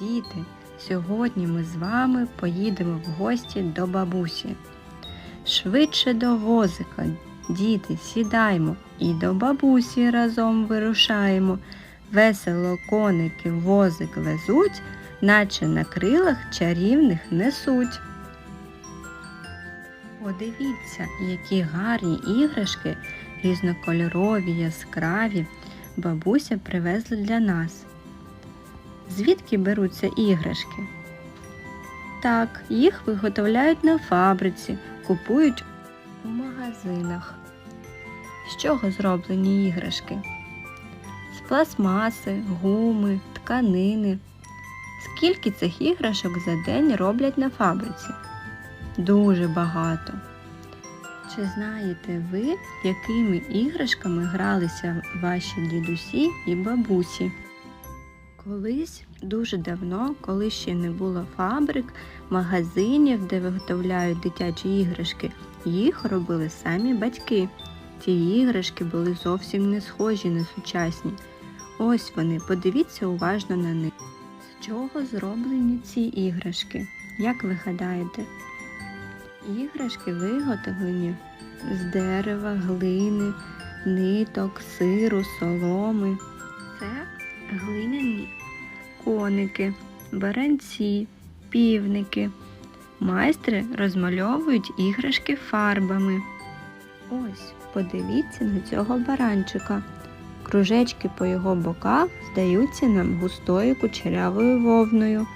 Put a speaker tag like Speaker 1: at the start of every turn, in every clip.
Speaker 1: Діти, сьогодні ми з вами поїдемо в гості до бабусі. Швидше до возика, діти, сідаймо і до бабусі разом вирушаємо. Весело коники возик везуть, наче на крилах чарівних несуть. Подивіться, які гарні іграшки, різнокольорові, яскраві, бабуся привезла для нас. Звідки беруться іграшки? Так, їх виготовляють на фабриці, купують у магазинах. З чого зроблені іграшки? З пластмаси, гуми, тканини. Скільки цих іграшок за день роблять на фабриці? Дуже багато. Чи знаєте ви, якими іграшками гралися ваші дідусі і бабусі? Колись дуже давно, коли ще не було фабрик, магазинів, де виготовляють дитячі іграшки, їх робили самі батьки. Ці іграшки були зовсім не схожі на сучасні. Ось вони, подивіться уважно на них. З чого зроблені ці іграшки? Як ви гадаєте? Іграшки виготовлені з дерева, глини, ниток, сиру, соломи. Це глиняні коники, баранці, півники. Майстри розмальовують іграшки фарбами. Ось, подивіться на цього баранчика. Кружечки по його боках здаються нам густою кучерявою вовною.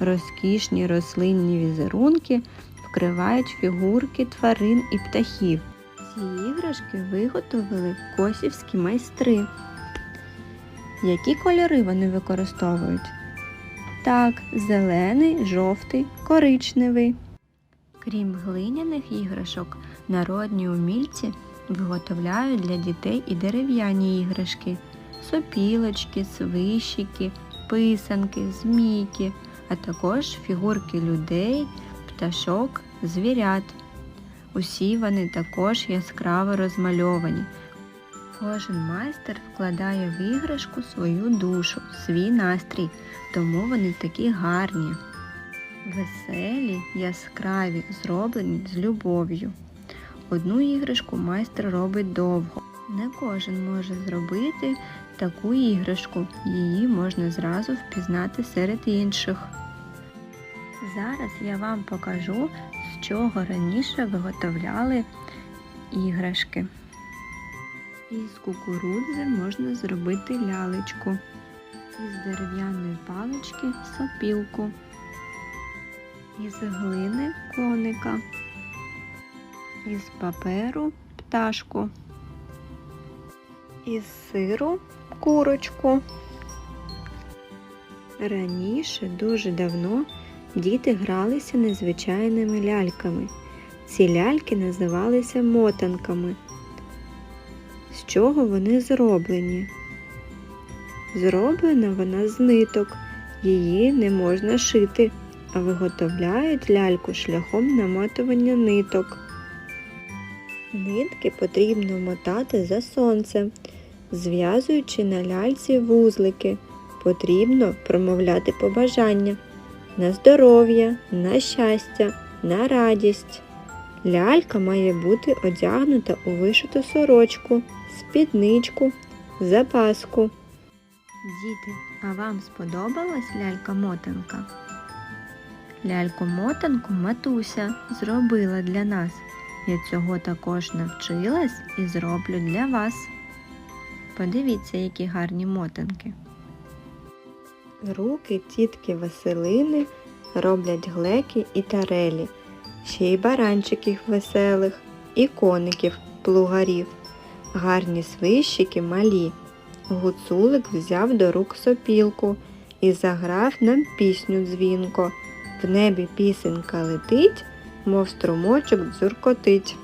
Speaker 1: Розкішні рослинні візерунки вкривають фігурки тварин і птахів. Ці іграшки виготовили косівські майстри. Які кольори вони використовують? Так, зелений, жовтий, коричневий. Крім глиняних іграшок, народні умільці виготовляють для дітей і дерев'яні іграшки, сопілочки, свищики, писанки, змійки, а також фігурки людей, пташок, звірят. Усі вони також яскраво розмальовані. Кожен майстер вкладає в іграшку свою душу, свій настрій, тому вони такі гарні. Веселі, яскраві, зроблені з любов'ю. Одну іграшку майстер робить довго. Не кожен може зробити таку іграшку, її можна зразу впізнати серед інших. Зараз я вам покажу, з чого раніше виготовляли іграшки. Із кукурудзи можна зробити лялечку, із дерев'яної палички сопілку, із глини коника, із паперу пташку, із сиру курочку. Раніше, дуже давно, діти гралися незвичайними ляльками. Ці ляльки називалися мотанками. З чого вони зроблені? Зроблена вона з ниток, її не можна шити, а виготовляють ляльку шляхом намотування ниток. Нитки потрібно мотати за сонцем, зв'язуючи на ляльці вузлики. Потрібно промовляти побажання на здоров'я, на щастя, на радість. Лялька має бути одягнута у вишиту сорочку, спідничку, запаску. Діти, а вам сподобалась лялька-мотанка? Ляльку-мотанку матуся зробила для нас. Я цього також навчилась і зроблю для вас. Подивіться, які гарні мотанки. Руки тітки Василини роблять глеки і тарелі ще й баранчиків веселих, і коників, плугарів, гарні свищики малі. Гуцулик взяв до рук сопілку і заграв нам пісню дзвінко. В небі пісенька летить, мов струмочок дзюркотить.